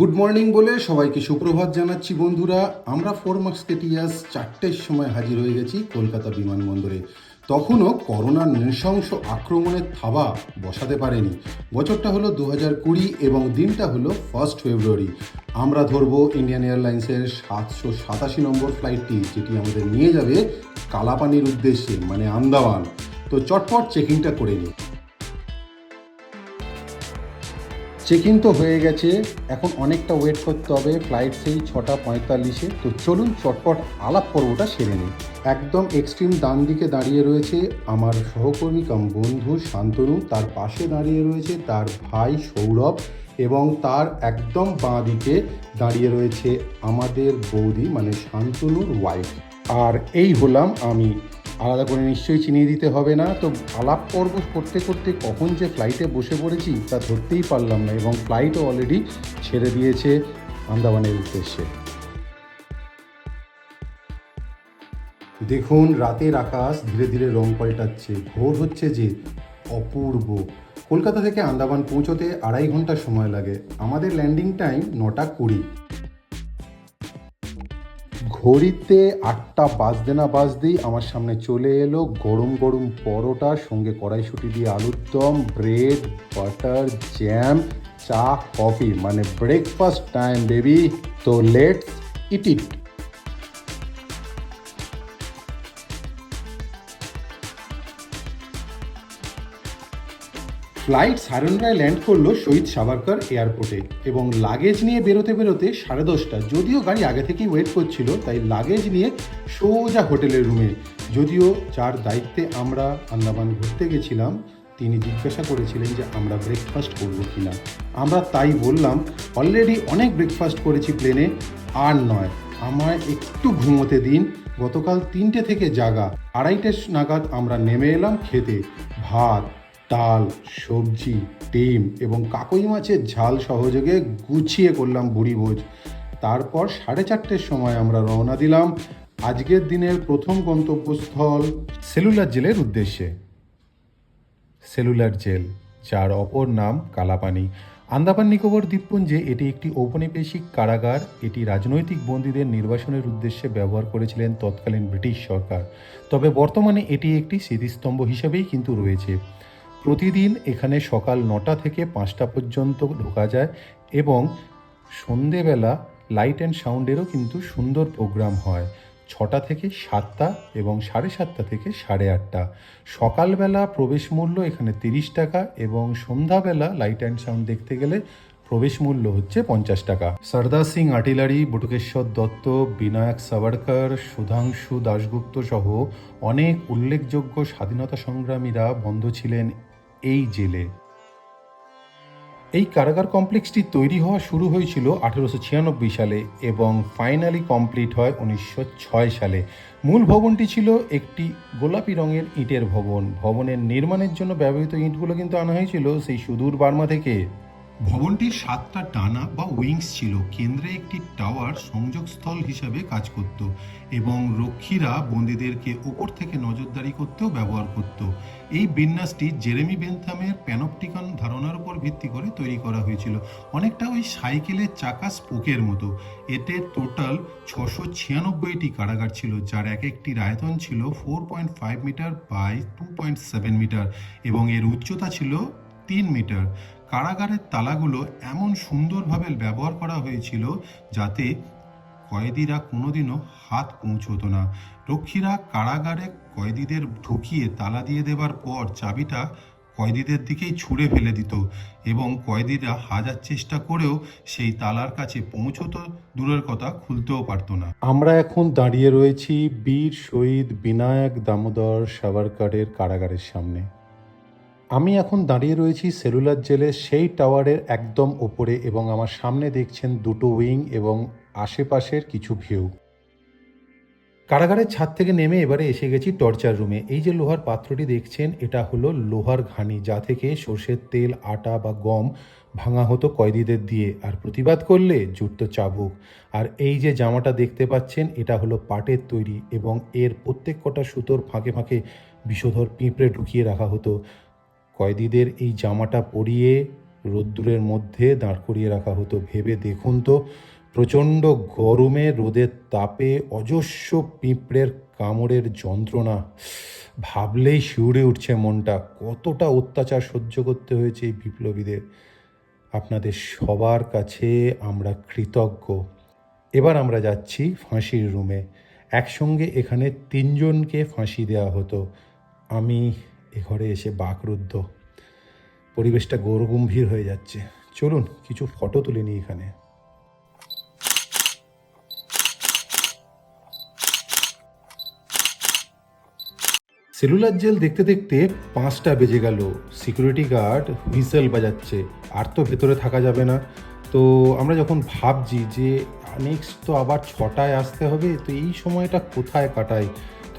Good morning বলে সবাইকে সুপ্রভাত জানাচ্ছি বন্ধুরা। আমরা ফোর মার্কসকেটিয়াস চারটের সময় হাজির হয়ে গেছি কলকাতা বিমানবন্দরে। তখনও করোনার নৃশংস আক্রমণের থাবা বসাতে পারেনি। বছরটা হলো দু হাজার কুড়ি এবং দিনটা হলো ফার্স্ট ফেব্রুয়ারি আমরা ধরবো ইন্ডিয়ান এয়ারলাইন্সের সাতশো সাতাশি নম্বর ফ্লাইটটি যেটি আমাদের নিয়ে যাবে কালাপানির উদ্দেশ্যে মানে আন্দামান। তো চটপট চেকিংটা করে নিই। চেক ইন তো হয়ে গেছে, এখন অনেকটা ওয়েট করতে হবে ফ্লাইট সেই ছটা পঁয়তাল্লিশে। তো চলুন চটপট আলাপ পর্বটা সেরে নিই। একদম এক্সট্রিম ডান দিকে দাঁড়িয়ে রয়েছে আমার সহকর্মী কাম বন্ধু শান্তনু, তার পাশে দাঁড়িয়ে রয়েছে তার ভাই সৌরভ এবং তার একদম বাঁ দিকে দাঁড়িয়ে রয়েছে আমাদের বৌদি মানে শান্তনুর ওয়াইফ আর এই হলাম আমি। আলাদা করে নিশ্চয়ই চিনিয়ে দিতে হবে না। তো আলাপ পর্ব করতে করতে কখন যে ফ্লাইটে বসে পড়েছি তা ধরতেই পারলাম না এবং ফ্লাইটও অলরেডি ছেড়ে দিয়েছে আন্দামানের উদ্দেশ্যে। দেখুন, রাতের আকাশ ধীরে ধীরে রং পাল্টাচ্ছে, ভোর হচ্ছে যে অপূর্ব। কলকাতা থেকে আন্দামান পৌঁছতে আড়াই ঘণ্টা সময় লাগে। আমাদের ল্যান্ডিং টাইম নটা কুড়ি। ঘড়িতে আটটা বাজতে না বাজতেই আমার সামনে চলে এলো গরম গরম পরোটা, সঙ্গে কড়াইশুটি দিয়ে আলুর দম ব্রেড বাটার জ্যাম চা কফি মানে ব্রেকফাস্ট টাইম বেবি তো লেটস ইট ইট ফ্লাইট সারেন্দ্রায় ল্যান্ড করল শহীদ সাভারকর এয়ারপোর্টে এবং লাগেজ নিয়ে বেরোতে বেরোতে সাড়ে দশটা। যদিও গাড়ি আগে থেকেই ওয়েট করছিল, তাই লাগেজ নিয়ে সোজা হোটেলের রুমে। যদিও যার দায়িত্বে আমরা আন্দামান ঘুরতে গেছিলাম, তিনি জিজ্ঞাসা করেছিলেন যে আমরা ব্রেকফাস্ট করব কিনা। আমরা তাই বললাম অলরেডি অনেক ব্রেকফাস্ট করেছি প্লেনে, আর নয়। আমায় একটু ঘুমোতে দিন, গতকাল তিনটে থেকে জাগা। আড়াইটে নাগাদ আমরা নেমে এলাম খেতে। ভাত ডাল সবজি, ডিম এবং কাকই মাছের ঝাল সহযোগে গুছিয়ে করলাম বুড়ি ভোজ। তারপর সাড়ে চারটের সময় আমরা রওনা দিলাম আজকের দিনের প্রথম গন্তব্যস্থল সেলুলার জেলের উদ্দেশ্যে। সেলুলার জেল, যার অপর নাম কালাপানি। আন্দামান নিকোবর দ্বীপপুঞ্জে এটি একটি ঔপনিবেশিক কারাগার। এটি রাজনৈতিক বন্দীদের নির্বাসনের উদ্দেশ্যে ব্যবহার করেছিলেন তৎকালীন ব্রিটিশ সরকার। তবে বর্তমানে এটি একটি স্মৃতিস্তম্ভ হিসেবেই কিন্তু রয়েছে। প্রতিদিন এখানে সকাল নটা থেকে পাঁচটা পর্যন্ত ঢোকা যায় এবং সন্ধেবেলা লাইট অ্যান্ড সাউন্ডেরও কিন্তু সুন্দর প্রোগ্রাম হয়। ছটা থেকে সাতটা এবং সাড়ে সাতটা থেকে সাড়ে আটটা। সকালবেলা প্রবেশ মূল্য এখানে তিরিশ টাকা এবং সন্ধ্যাবেলা লাইট অ্যান্ড সাউন্ড দেখতে গেলে প্রবেশ মূল্য হচ্ছে পঞ্চাশ টাকা। সর্দার সিং আর্টিলারি, বটুকেশ্বর দত্ত, বিনায়ক সাভারকর সুধাংশু দাশগুপ্ত সহ অনেক উল্লেখযোগ্য স্বাধীনতা সংগ্রামীরা বন্ধ ছিলেন এই জেলে। এই কারাগার কমপ্লেক্সটি তৈরি হওয়া শুরু হয়েছিল আঠেরোশো ছিয়ানব্বই সালে এবং ফাইনালি কমপ্লিট হয় উনিশশো ছয় সালে। মূল ভবনটি ছিল একটি গোলাপি রঙের ইটের ভবন। ভবনের নির্মাণের জন্য ব্যবহৃত ইটগুলো কিন্তু আনা হয়েছিল সেই সুদূর বার্মা থেকে। ভবনটির সাতটা ডানা বা উইংস ছিল। কেন্দ্রে একটি টাওয়ার সংযোগস্থল হিসাবে কাজ করত এবং রক্ষীরা বন্দীদেরকে উপর থেকে নজরদারি করতেও ব্যবহার করত। এই বিন্যাসটি জেরেমি বেনথামের প্যানপটিকন ধারণার উপর ভিত্তি করে তৈরি করা হয়েছিল। অনেকটা ওই সাইকেলের চাকা স্পোকের মতো। এতে টোটাল ছশো ছিয়ানব্বইটি কারাগার ছিল, যার এক একটির আয়তন ছিল four point five metre by two point seven metre এবং এর উচ্চতা ছিল তিন মিটার। কারাগারের তালাগুলো এমন সুন্দরভাবে ব্যবহার করা হয়েছিল যাতে কয়েদিরা কোনোদিনও হাত পৌঁছতো না। রক্ষীরা কারাগারে কয়েদিদের ঢুকিয়ে তালা দিয়ে দেবার পর চাবিটা কয়েদিদের দিকেই ছুঁড়ে ফেলে দিত এবং কয়েদিরা হাজার চেষ্টা করেও সেই তালার কাছে পৌঁছতো দূরের কথা খুলতেও পারতো না। আমরা এখন দাঁড়িয়ে রয়েছি বীর শহীদ বিনায়ক দামোদর সাভারকরের কারাগারের সামনে। আমি এখন দাঁড়িয়ে রয়েছি সেলুলার জেলের সেই টাওয়ারের একদম ওপরে এবং আমার সামনে দেখছেন দুটো উইং এবং আশেপাশের কিছু ভিউ। কারাগারের ছাদ থেকে নেমে এবারে এসে গেছি টর্চার রুমে। এই যে লোহার পাত্রটি দেখছেন, এটা হলো লোহার ঘানি যা থেকে সর্ষের তেল, আটা বা গম ভাঙা হতো কয়েদিদের দিয়ে আর প্রতিবাদ করলে জুটতো চাবুক। আর এই যে জামাটা দেখতে পাচ্ছেন, এটা হলো পাটের তৈরি এবং এর প্রত্যেক কটা সুতোর ফাঁকে ফাঁকে বিষধর পিঁপড়ে ঢুকিয়ে রাখা হতো। কয়েদিদের এই জামাটা পরিয়ে রোদ্দুরের মধ্যে দাঁড় করিয়ে রাখা হতো। ভেবে দেখুন তো, প্রচণ্ড গরমে, রোদের তাপে, অজস্র পিঁপড়ের কামড়ের যন্ত্রণা। ভাবলেই শিউরে উঠছে মনটা, কতটা অত্যাচার সহ্য করতে হয়েছে এই বিপ্লবীদের। আপনাদের সবার কাছে আমরা কৃতজ্ঞ। এবার আমরা যাচ্ছি ফাঁসির রুমে। একসঙ্গে এখানে তিনজনকে ফাঁসি দেওয়া হতো। আমি এ ঘরে এসে বাকরুদ্ধ। পরিবেশটা গৌরগম্ভীর হয়ে যাচ্ছে। চলুন, কিছু ফটো তুলে নিই এখানে। সেলুলার জেল দেখতে দেখতে পাঁচটা বেজে গেল। সিকিউরিটি গার্ড হুইসেল বাজাচ্ছে। আর তো ভেতরে থাকা যাবে না। তো আমরা যখন ভাবছি যে নেক্সট তো আবার ছটায় আসতে হবে, তো এই সময়টা কোথায় কাটাই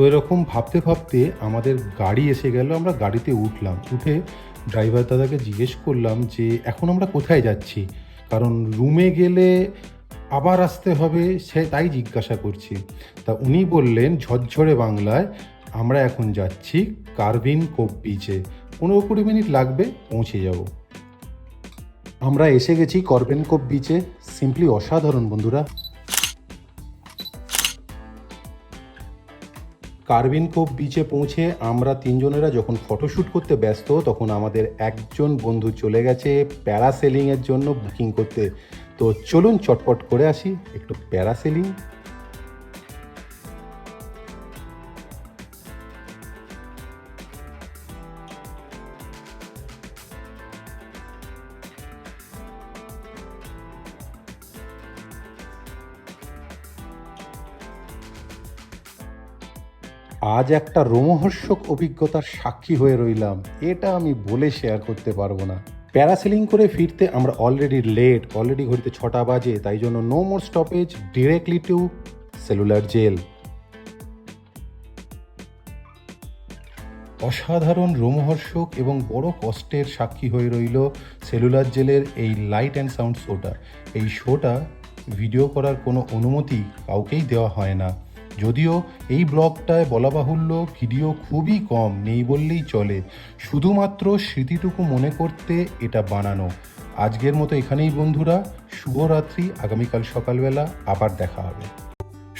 তো এরকম ভাবতে ভাবতে আমাদের গাড়ি এসে গেল, আমরা গাড়িতে উঠলাম। উঠে ড্রাইভার দাদাকে জিজ্ঞেস করলাম যে, এখন আমরা কোথায় যাচ্ছি? কারণ রুমে গেলে আবার আসতে হবে, সে তাই জিজ্ঞাসা করছি। তা উনি বললেন, ঝরঝরে বাংলায় আমরা এখন যাচ্ছি কার্ভিন কোপ বিচে পনেরো কুড়ি মিনিট লাগবে, পৌঁছে যাব। আমরা এসে গেছি করবেন কোপ বিচে সিম্পলি অসাধারণ বন্ধুরা। কার্বিন কোপ বিচে পৌঁছে আমরা তিনজনেরা যখন ফটোশ্যুট করতে ব্যস্ত, তখন আমাদের একজন বন্ধু চলে গেছে প্যারাসেলিংয়ের জন্য বুকিং করতে। তো চলুন চটপট করে আসি, একটু প্যারাসেলিং আজ একটা রোমহর্ষক অভিজ্ঞতার সাক্ষী হয়ে রইলাম। এটা আমি বলে শেয়ার করতে পারব না। প্যারাসেলিং করে ফিরতে আমরা অলরেডি লেট অলরেডি ঘড়িতে ছটা বাজে, তাই জন্য no more stoppage directly to cellular jail অসাধারণ রোমহর্ষক এবং বড় কষ্টের সাক্ষী হয়ে রইল সেলুলার জেলের এই লাইট অ্যান্ড সাউন্ড শোটা এই শোটা ভিডিও করার কোনো অনুমতি কাউকেই দেওয়া হয় না। যদিও এই ব্লগটায় বলা বাহুল্য ভিডিও খুবই কম, নেই বললেই চলে। শুধুমাত্র স্মৃতিটুকু মনে করতে এটা বানানো। আজকের মতো এখানেই বন্ধুরা, শুভরাত্রি, আগামীকাল সকালবেলা আবার দেখা হবে।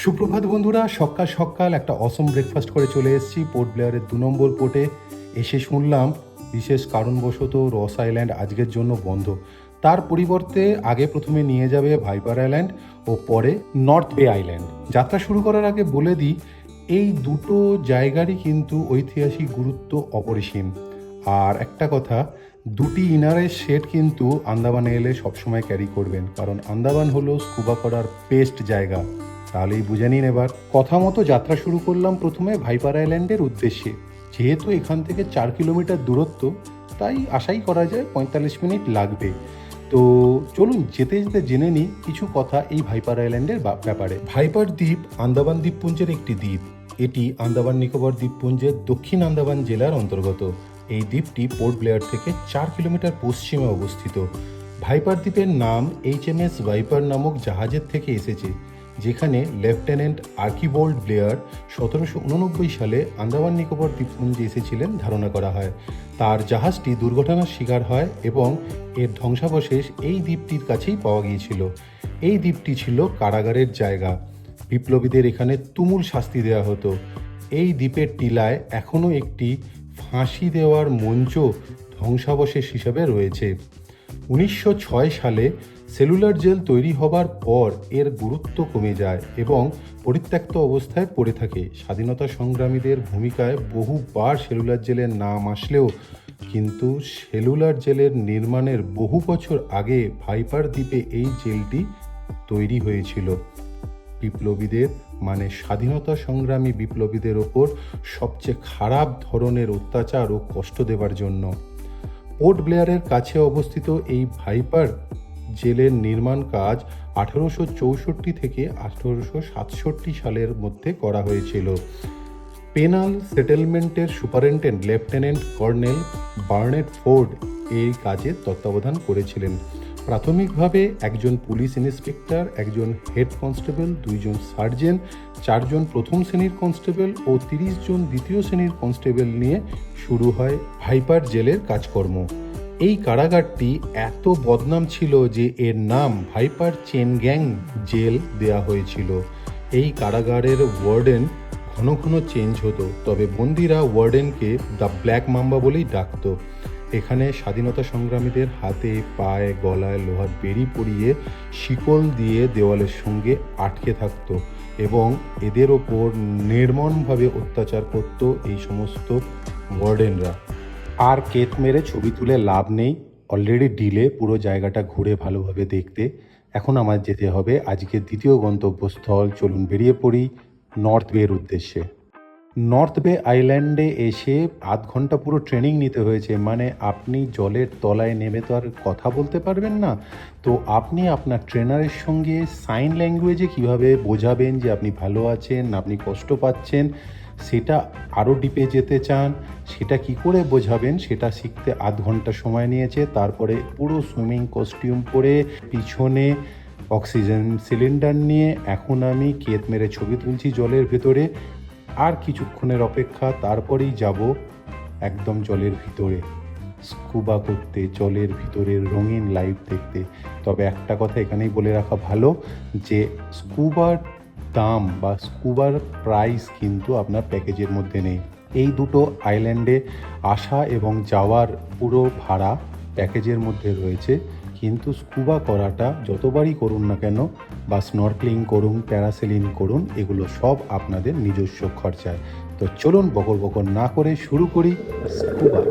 সুপ্রভাত বন্ধুরা, সকাল সকাল একটা অসম ব্রেকফাস্ট করে চলে এসেছি পোর্ট ব্লেয়ারের দু নম্বর পোর্টে এসে শুনলাম, বিশেষ কারণবশত রস আইল্যান্ড আজকের জন্য বন্ধ। তার পরিবর্তে আগে প্রথমে নিয়ে যাবে ভাইপার আইল্যান্ড ও পরে নর্থ বে আইল্যান্ড। যাত্রা শুরু করার আগে বলে দিই, এই দুটো জায়গারই কিন্তু ঐতিহাসিক গুরুত্ব অপরিসীম। আর একটা কথা, দুটি ইনারের সেট কিন্তু আন্দামানে এলে সবসময় ক্যারি করবেন, কারণ আন্দামান হলো স্কুবা করার বেস্ট জায়গা। তাহলেই বুঝে নিন এবার। কথা মতো যাত্রা শুরু করলাম প্রথমে ভাইপার আইল্যান্ডের উদ্দেশ্যে। যেহেতু এখান থেকে চার কিলোমিটার দূরত্ব, তাই আশাই করা যায় পঁয়তাল্লিশ মিনিট লাগবে। তো চলুন যেতে যেতে জেনে নিই কিছু কথা এই ভাইপার আইল্যান্ডের ব্যাপারে। ভাইপার দ্বীপ আন্দামান দ্বীপপুঞ্জের একটি দ্বীপ। এটি আন্দামান নিকোবর দ্বীপপুঞ্জের দক্ষিণ আন্দামান জেলার অন্তর্গত। এই দ্বীপটি পোর্ট ব্লেয়ার থেকে চার কিলোমিটার পশ্চিমে অবস্থিত। ভাইপার দ্বীপের নাম এইচ এম এস ভাইপার নামক জাহাজের থেকে এসেছে। যেখানে লেফটেন্যান্ট আর্কিবোল্ড ব্লেয়ার সতেরোশো উননব্বই সালে আন্দামান নিকোবর দ্বীপপুঞ্জে এসেছিলেন ধারণা করা হয়। তার জাহাজটি দুর্ঘটনার শিকার হয় এবং এর ধ্বংসাবশেষ এই দ্বীপটির কাছেই পাওয়া গিয়েছিল। এই দ্বীপটি ছিল কারাগারের জায়গা। বিপ্লবীদের এখানে তুমুল শাস্তি দেওয়া হতো। এই দ্বীপের টিলায় এখনও একটি ফাঁসি দেওয়ার মঞ্চ ধ্বংসাবশেষ হিসেবে রয়েছে। উনিশশো ছয় সালে সেলুলার জেল তৈরি হবার পর এর গুরুত্ব কমে যায় এবং পরিত্যক্ত অবস্থায় পড়ে থাকে। স্বাধীনতা সংগ্রামীদের ভূমিকায় বহুবার সেলুলার জেলের নাম আসলেও কিন্তু সেলুলার জেলের নির্মাণের বহু বছর আগে ভাইপার দ্বীপে এই জেলটি তৈরি হয়েছিল। বিপ্লবীদের মানে স্বাধীনতা সংগ্রামী বিপ্লবীদের ওপর সবচেয়ে খারাপ ধরনের অত্যাচার ও কষ্ট দেবার জন্য। পোর্ট ব্লেয়ারের কাছে অবস্থিত এই ভাইপার জেলের নির্মাণ কাজ আঠারোশো চৌষট্টি থেকে আঠারোশো সাতষট্টি সালের মধ্যে করা হয়েছিল। Penal সেটেলমেন্টের superintendent lieutenant colonel Barnett Ford এই কাজের তত্ত্বাবধান করেছিলেন। প্রাথমিকভাবে একজন পুলিশ ইন্সপেক্টর, একজন হেড কনস্টেবল, দুইজন সার্জেন চারজন প্রথম শ্রেণির কনস্টেবল ও তিরিশ জন দ্বিতীয় শ্রেণির কনস্টেবল নিয়ে শুরু হয় ভাইপার জেলের কাজকর্ম। এই কারাগারটি এত বদনাম ছিল যে এর নাম ভাইপার চেন গ্যাং জেল দেয়া হয়েছিল। এই কারাগারের ওয়ার্ডেন ঘন ঘন চেঞ্জ হতো, তবে বন্দিরা ওয়ার্ডেনকে দ্য ব্ল্যাক মাম্বা বলেই ডাকতো। এখানে স্বাধীনতা সংগ্রামীদের হাতে, পায়ে, গলায় লোহার বেরি পরিয়ে শিকল দিয়ে দেওয়ালের সঙ্গে আটকে থাকত এবং এদের ওপর নির্মমভাবে অত্যাচার করত এই সমস্ত ওয়ার্ডেনরা। আর কেত মেরে ছবি তুলে লাভ নেই। অলরেডি ডিলে পুরো জায়গাটা ঘুরে ভালোভাবে দেখতে। এখন আমার যেতে হবে। আজকের দ্বিতীয় গন্তব্যস্থল। চলুন বেরিয়ে পড়ি নর্থ বের উদ্দেশ্যে। নর্থ বে আইল্যান্ডে এসে আধ ঘণ্টা পুরো ট্রেনিং নিতে হয়েছে। মানে আপনি জলের তলায় নেমে তো আর কথা বলতে পারবেন না। তো আপনি আপনার ট্রেনারের সঙ্গে সাইন ল্যাঙ্গুয়েজে কীভাবে বোঝাবেন যে আপনি ভালো আছেন, আপনি কষ্ট পাচ্ছেন? সেটা আরও ডিপে যেতে চান, সেটা কি করে বোঝাবেন সেটা শিখতে আধ ঘণ্টা সময় নিয়েছে, তারপরে পুরো সুইমিং কস্টিউম পরে পিছনে অক্সিজেন সিলিন্ডার নিয়ে এখন আমি কেত মেরে ছবি তুলছি জলের ভেতরে। আর কিছুক্ষণের অপেক্ষা, তারপরেই যাব একদম জলের ভিতরে। স্কুবা করতে, জলের ভিতরের রঙিন লাইট দেখতে। তবে একটা কথা এখানেই বলে রাখা ভালো যে স্কুবার দাম বা স্কুবার প্রাইস কিন্তু আপনার প্যাকেজের মধ্যে নেই। এই দুটো আইল্যান্ডে আসা এবং যাওয়ার পুরো ভাড়া প্যাকেজের মধ্যে রয়েছে। কিন্তু স্কুবা করাটা যতবারই করুন না কেন, বা স্নরক্লিং করুন প্যারাসেলিং করুন, এগুলো সব আপনাদের নিজস্ব খরচায়। তো চলুন বকর বকর না করে শুরু করি স্কুবা।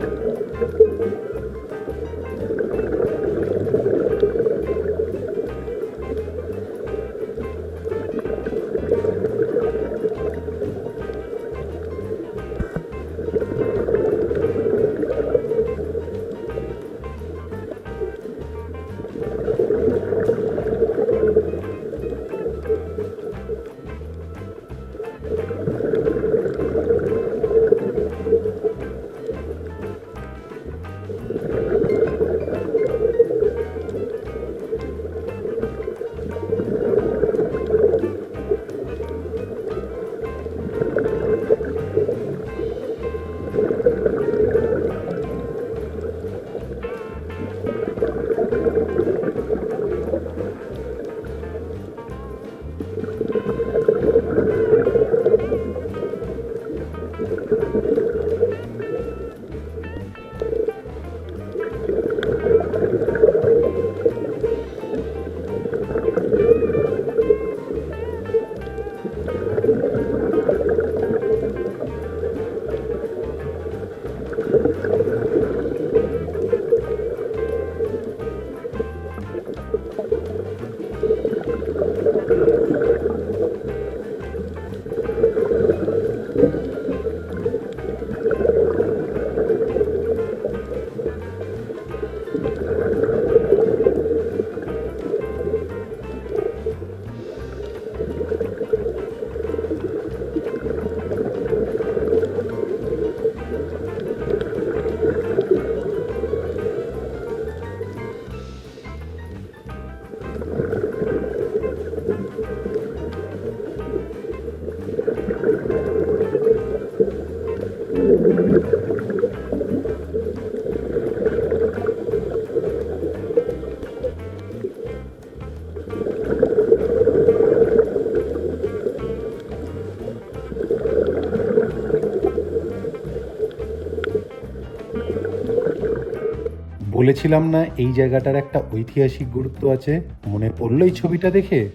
বলেছিলাম না এই জায়গাটার একটা ঐতিহাসিক গুরুত্ব আছে? মনে পড়ল এই ছবিটা দেখে?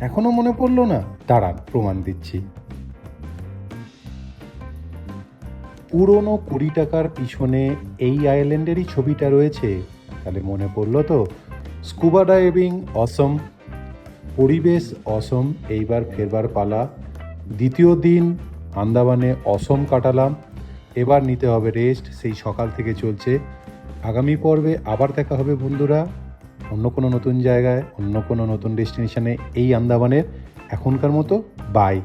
এখনও মনে পড়ল না? দাঁড়ান, প্রমাণ দিচ্ছি। পুরনো কুড়ি টাকার পিছনে এই আইল্যান্ডেরই ছবিটা রয়েছে। তাহলে মনে পড়ল তো? স্কুবা ডাইভিং অসম, পরিবেশ অসম, এইবার ফেরবার পালা। দ্বিতীয় দিন আন্দামানে অসম কাটালাম। এবার নিতে হবে রেস্ট, সেই সকাল থেকে চলছে। আগামী পর্বে আবার দেখা হবে বন্ধুরা। অন্য কোনো নতুন জায়গায়, অন্য কোনো নতুন ডেস্টিনেশানে এই আন্দামানের এখনকার মতো। বাই।